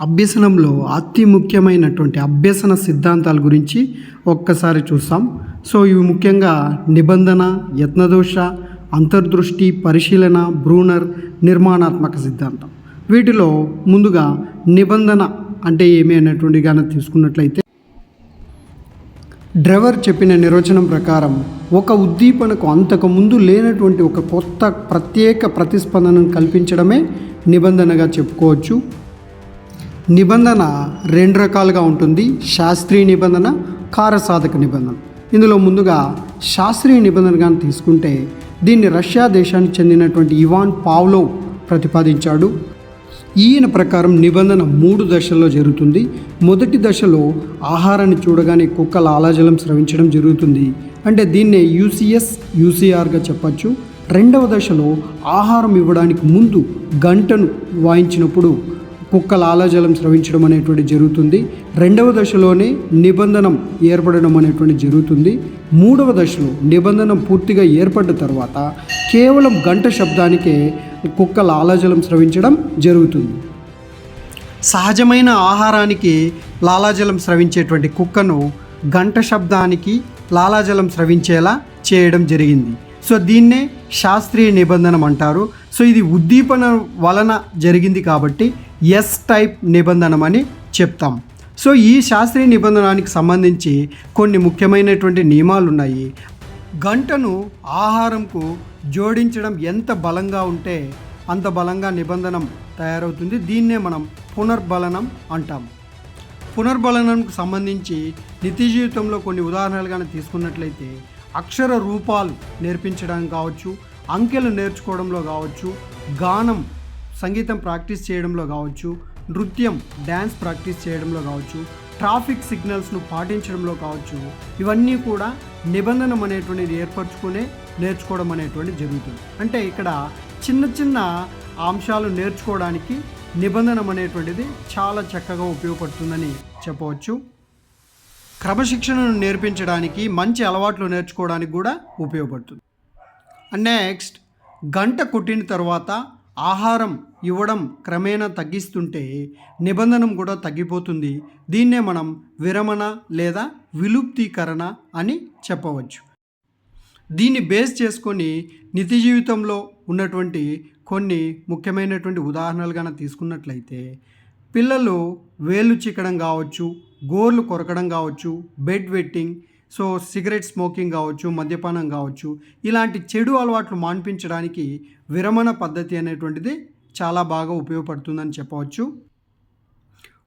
అభ్యసనంలో అతి ముఖ్యమైనటువంటి అభ్యసన సిద్ధాంతాల గురించి ఒక్కసారి చూస్తాం. సో ఇవి ముఖ్యంగా నిబంధన యత్నదోష అంతర్దృష్టి పరిశీలన బ్రూనర్ నిర్మాణాత్మక సిద్ధాంతం. వీటిలో ముందుగా నిబంధన అంటే ఏమి అనేటువంటి కానీ తీసుకున్నట్లయితే డ్రైవర్ చెప్పిన నిర్వచనం ప్రకారం ఒక ఉద్దీపనకు అంతకుముందు లేనటువంటి ఒక కొత్త ప్రత్యేక ప్రతిస్పందనను కల్పించడమే నిబంధనగా చెప్పుకోవచ్చు. నిబంధన రెండు రకాలుగా ఉంటుంది. శాస్త్రీయ నిబంధన కారసాధక నిబంధన. ఇందులో ముందుగా శాస్త్రీయ నిబంధనగా తీసుకుంటే దీన్ని రష్యా దేశానికి చెందినటువంటి ఇవాన్ పావ్లో ప్రతిపాదించాడు. ఈయన ప్రకారం నిబంధన మూడు దశల్లో జరుగుతుంది. మొదటి దశలో ఆహారాన్ని చూడగానే కుక్క లాలాజలం స్రవించడం జరుగుతుంది. అంటే దీన్నే యూసీఎస్ యూసీఆర్గా చెప్పచ్చు. రెండవ దశలో ఆహారం ఇవ్వడానికి ముందు గంటను వాయించినప్పుడు కుక్క లాలాజలం స్రవించడం అనేటువంటి జరుగుతుంది. రెండవ దశలోనే నిబంధనం ఏర్పడడం అనేటువంటి జరుగుతుంది. మూడవ దశలో నిబంధనం పూర్తిగా ఏర్పడ్డ తర్వాత కేవలం గంట శబ్దానికే కుక్క లాలాజలం స్రవించడం జరుగుతుంది. సహజమైన ఆహారానికి లాలాజలం స్రవించేటువంటి కుక్కను గంట శబ్దానికి లాలాజలం స్రవించేలా చేయడం జరిగింది. సో దీన్నే శాస్త్రీయ నిబంధనం అంటారు. సో ఇది ఉద్దీపన వలన జరిగింది కాబట్టి ఎస్ టైప్ నిబంధనమని చెప్తాం. సో ఈ శాస్త్రీయ నిబంధనానికి సంబంధించి కొన్ని ముఖ్యమైనటువంటి నియమాలు ఉన్నాయి గంటను ఆహారంకు జోడించడం ఎంత బలంగా ఉంటే అంత బలంగా నిబంధనం తయారవుతుంది. దీన్నే మనం పునర్బలనం అంటాం. పునర్బలనంకు సంబంధించి నిత్య జీవితంలో కొన్ని ఉదాహరణలుగా తీసుకున్నట్లయితే అక్షర రూపాలు నేర్పించడం కావచ్చు అంకెలు నేర్చుకోవడంలో కావచ్చు గానం సంగీతం ప్రాక్టీస్ చేయడంలో కావచ్చు నృత్యం డ్యాన్స్ ప్రాక్టీస్ చేయడంలో కావచ్చు ట్రాఫిక్ సిగ్నల్స్ను పాటించడంలో కావచ్చు ఇవన్నీ కూడా నిబంధన అనేటువంటిది ఏర్పరచుకునే నేర్చుకోవడం అనేటువంటిది జరుగుతుంది. అంటే ఇక్కడ చిన్న చిన్న అంశాలు నేర్చుకోవడానికి నిబంధన అనేటువంటిది చాలా చక్కగా ఉపయోగపడుతుందని చెప్పవచ్చు. క్రమశిక్షణను నేర్పించడానికి మంచి అలవాట్లు నేర్చుకోవడానికి కూడా ఉపయోగపడుతుంది. అండ్ నెక్స్ట్ గంట కొట్టిన తర్వాత ఆహారం ఇవ్వడం క్రమేణా తగ్గిస్తుంటే నిబంధనం కూడా తగ్గిపోతుంది. దీన్నే మనం విరమణ లేదా విలుప్తీకరణ అని చెప్పవచ్చు. దీన్ని బేస్ చేసుకొని నిత్య జీవితంలో ఉన్నటువంటి కొన్ని ముఖ్యమైనటువంటి ఉదాహరణలుగా తీసుకున్నట్లయితే పిల్లలు వేళ్ళు చిక్కడం కావచ్చు గోర్లు కొరకడం కావచ్చు bed wetting so cigarette smoking కావచ్చు మద్యపానం కావచ్చు ఇలాంటి చెడు అలవాట్లు మాన్పించడానికి విరమణ పద్ధతి అనేటువంటిది చాలా బాగా ఉపయోగపడుతుందని చెప్పవచ్చు.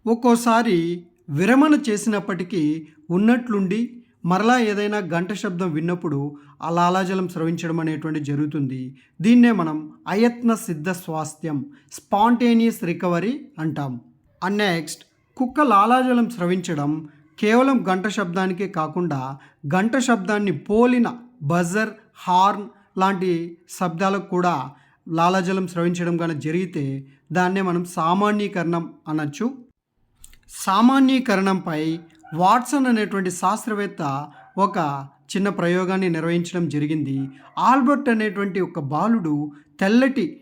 ఒక్కోసారి విరమణ చేసినప్పటికీ ఉన్నట్లుండి మరలా ఏదైనా గంట శబ్దం విన్నప్పుడు ఆ లాలాజలం స్రవించడం అనేటువంటి జరుగుతుంది. దీన్నే మనం అయత్న సిద్ధ స్వాస్థ్యం స్పాంటేనియస్ రికవరీ అంటాం. అండ్ నెక్స్ట్ కుక్క లాలాజలం స్రవించడం కేవలం గంట శబ్దానికే కాకుండా గంట శబ్దాన్ని పోలిన బజర్ హార్న్ లాంటి శబ్దాలకు కూడా లాలాజలం స్రవించడం కానీ జరిగితే దాన్నే మనం సామాన్యీకరణం అనొచ్చు. సామాన్యీకరణంపై వాట్సన్ అనేటువంటి శాస్త్రవేత్త ఒక చిన్న ప్రయోగాన్ని నిర్వహించడం జరిగింది. ఆల్బర్ట్ అనేటువంటి ఒక బాలుడు తెల్లటి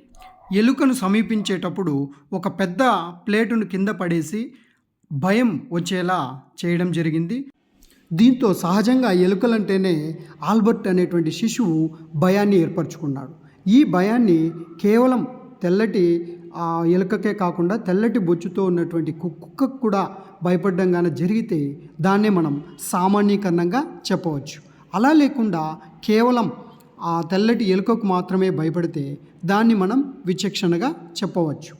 ఎలుకను సమీపించేటప్పుడు ఒక పెద్ద ప్లేటును కింద పడేసి భయం వచ్చేలా చేయడం జరిగింది. దీంతో సహజంగా ఎలుకలంటేనే ఆల్బర్ట్ అనేటువంటి శిశువు భయాన్ని ఏర్పరచుకున్నాడు. ఈ భయాన్ని కేవలం తెల్లటి ఆ ఎలుకకే కాకుండా తెల్లటి బొచ్చుతో ఉన్నటువంటి కుక్కకు కూడా భయపడడం కానీ జరిగితే దాన్నే మనం సామాన్యీకరణంగా చెప్పవచ్చు. అలా లేకుండా కేవలం ఆ తెల్లటి ఎలుకకు మాత్రమే భయపడితే దాన్ని మనం విచక్షణగా చెప్పవచ్చు.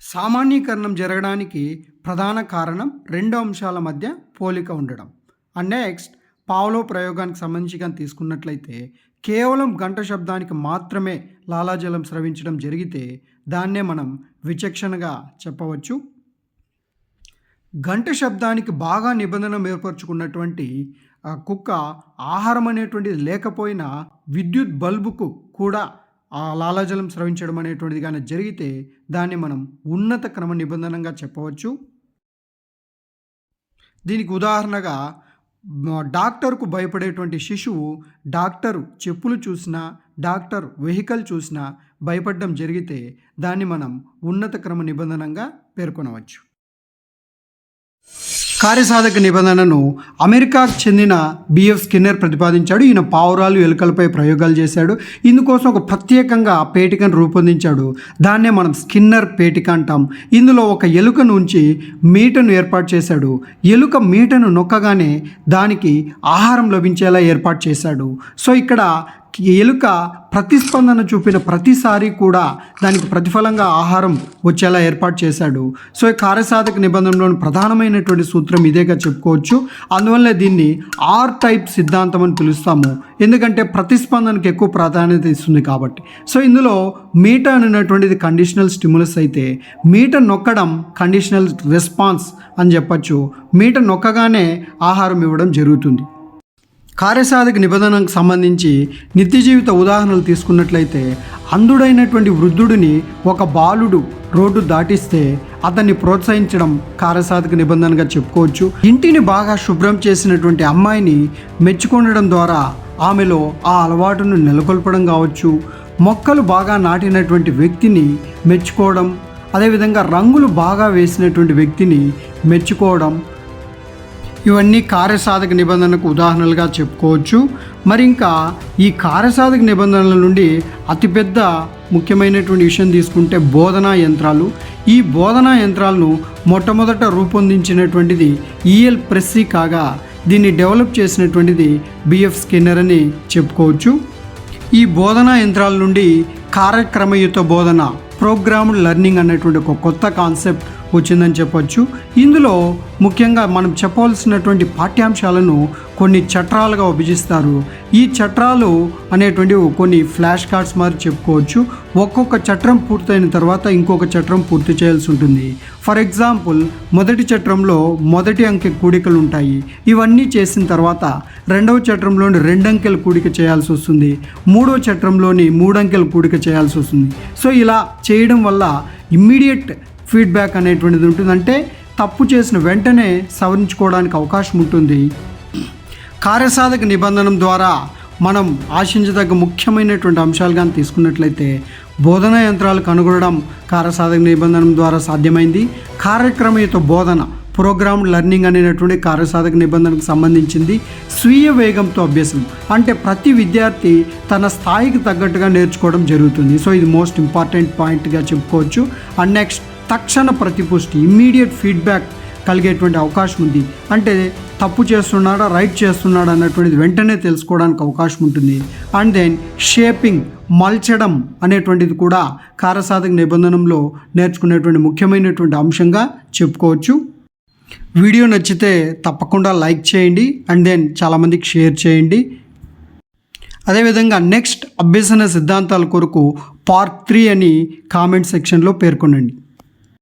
సామాన్యీకరణం జరగడానికి ప్రధాన కారణం రెండు అంశాల మధ్య పోలిక ఉండడం. అండ్ నెక్స్ట్ పావులో ప్రయోగానికి సంబంధించి కానీ తీసుకున్నట్లయితే కేవలం గంట శబ్దానికి మాత్రమే లాలాజలం స్రవించడం జరిగితే దాన్నే మనం విచక్షణగా చెప్పవచ్చు. గంట శబ్దానికి బాగా నిబంధన ఏర్పరచుకున్నటువంటి కుక్క ఆహారం అనేటువంటిది లేకపోయినా విద్యుత్ బల్బుకు కూడా ఆ లాలాజలం స్రవించడం అనేటువంటిది కానీ జరిగితే దాన్ని మనం ఉన్నత క్రమ నిబంధనగా చెప్పవచ్చు. దీనికి ఉదాహరణగా డాక్టర్కు భయపడేటువంటి శిశువు డాక్టర్ చెప్పులు చూసినా డాక్టర్ వెహికల్ చూసినా భయపడడం జరిగితే దాన్ని మనం ఉన్నత క్రమ నిబంధనగా పేర్కొనవచ్చు. కార్యసాధక నిబంధనను అమెరికాకు చెందిన బిఎఫ్ స్కిన్నర్ ప్రతిపాదించాడు. ఈయన పావురాలు ఎలుకలపై ప్రయోగాలు చేశాడు. ఇందుకోసం ఒక ప్రత్యేకంగా పేటికను రూపొందించాడు. దాన్నే మనం స్కిన్నర్ పేటిక అంటాం. ఇందులో ఒక ఎలుకను ఉంచి మీటను ఏర్పాటు చేశాడు. ఎలుక మీటను నొక్కగానే దానికి ఆహారం లభించేలా ఏర్పాటు చేశాడు. సో ఇక్కడ ఎలుక ప్రతిస్పందన చూపిన ప్రతిసారి కూడా దానికి ప్రతిఫలంగా ఆహారం వచ్చేలా ఏర్పాటు చేశాడు. సో ఈ కార్యసాధక నిబంధనలోని ప్రధానమైనటువంటి సూత్రం ఇదేగా చెప్పుకోవచ్చు. అందువల్ల దీన్ని ఆర్ టైప్ సిద్ధాంతం అని పిలుస్తాము. ఎందుకంటే ప్రతిస్పందనకు ఎక్కువ ప్రాధాన్యత ఇస్తుంది కాబట్టి. సో ఇందులో మీట అనేటువంటిది కండిషనల్ స్టిములస్ అయితే మీట నొక్కడం కండిషనల్ రెస్పాన్స్ అని చెప్పచ్చు. మీట నొక్కగానే ఆహారం ఇవ్వడం జరుగుతుంది. కార్యసాధక నిబంధనకు సంబంధించి నిత్య జీవిత ఉదాహరణలు తీసుకున్నట్లయితే అంధుడైనటువంటి వృద్ధుడిని ఒక బాలుడు రోడ్డు దాటిస్తే అతన్ని ప్రోత్సహించడం కార్యసాధక నిబంధనగా చెప్పుకోవచ్చు. ఇంటిని బాగా శుభ్రం చేసినటువంటి అమ్మాయిని మెచ్చుకొనడం ద్వారా ఆమెలో ఆ అలవాటును నెలకొల్పడం కావచ్చు. మొక్కలు బాగా నాటినటువంటి వ్యక్తిని మెచ్చుకోవడం అదేవిధంగా రంగులు బాగా వేసినటువంటి వ్యక్తిని మెచ్చుకోవడం ఇవన్నీ కార్యసాధక నిబంధనకు ఉదాహరణలుగా చెప్పుకోవచ్చు. మరి ఇంకా ఈ కార్యసాధక నిబంధనల నుండి అతిపెద్ద ముఖ్యమైనటువంటి విషయం తీసుకుంటే బోధనా యంత్రాలు. ఈ బోధనా యంత్రాలను మొట్టమొదట రూపొందించినటువంటిది ఈఎల్ ప్రెస్సీ కాగా దీన్ని డెవలప్ చేసినటువంటిది బిఎఫ్ స్కిన్నర్ అని చెప్పుకోవచ్చు. ఈ బోధనా యంత్రాల నుండి కార్యక్రమయుత బోధన ప్రోగ్రామ్డ్ లెర్నింగ్ అనేటువంటి ఒక కొత్త కాన్సెప్ట్ వచ్చిందని చెప్పొచ్చు. ఇందులో ముఖ్యంగా మనం చెప్పవలసినటువంటి పాఠ్యాంశాలను కొన్ని చట్రాలుగా విభజిస్తారు. ఈ చట్రాలు అనేటువంటి కొన్ని ఫ్లాష్ కార్డ్స్ మరి చెప్పుకోవచ్చు. ఒక్కొక్క చట్రం పూర్తయిన తర్వాత ఇంకొక చట్రం పూర్తి చేయాల్సి ఉంటుంది. ఫర్ ఎగ్జాంపుల్ మొదటి చట్రంలో మొదటి అంకె కూడికలు ఉంటాయి. ఇవన్నీ చేసిన తర్వాత రెండవ చట్రంలోని రెండంకెల కూడిక చేయాల్సి వస్తుంది. మూడవ చట్రంలోని మూడంకెల కూడిక చేయాల్సి వస్తుంది. సో ఇలా చేయడం వల్ల ఇమ్మీడియట్ ఫీడ్బ్యాక్ అనేటువంటిది ఉంటుందంటే తప్పు చేసిన వెంటనే సవరించుకోవడానికి అవకాశం ఉంటుంది. కార్యసాధక నిబంధనం ద్వారా మనం ఆశించదగ్గ ముఖ్యమైనటువంటి అంశాలు కానీ తీసుకున్నట్లయితే బోధనా యంత్రాలు కనుగొనడం కార్యసాధక నిబంధన ద్వారా సాధ్యమైంది. కార్యక్రమయుత బోధన ప్రోగ్రామ్ లెర్నింగ్ అనేటువంటి కార్యసాధక నిబంధనకు సంబంధించింది. స్వీయ వేగంతో అభ్యాసం అంటే ప్రతి విద్యార్థి తన స్థాయికి తగ్గట్టుగా నేర్చుకోవడం జరుగుతుంది. సో ఇది మోస్ట్ ఇంపార్టెంట్ పాయింట్గా చెప్పుకోవచ్చు. అండ్ నెక్స్ట్ తక్షణ ప్రతిపుష్టి ఇమ్మీడియట్ ఫీడ్బ్యాక్ కలిగేటువంటి అవకాశం ఉంది అంటే తప్పు చేస్తున్నాడా రైట్ చేస్తున్నాడా అన్నటువంటిది వెంటనే తెలుసుకోవడానికి అవకాశం ఉంటుంది. అండ్ దెన్ షేపింగ్ మల్చడం అనేటువంటిది కూడా కారసాధక నిబంధనలో నేర్చుకునేటువంటి ముఖ్యమైనటువంటి అంశంగా చెప్పుకోవచ్చు. వీడియో నచ్చితే తప్పకుండా లైక్ చేయండి అండ్ దెన్ చాలామందికి షేర్ చేయండి. అదేవిధంగా నెక్స్ట్ అభ్యసన సిద్ధాంతాల కొరకు పార్ట్ త్రీ అని కామెంట్ సెక్షన్లో పేర్కొనండి.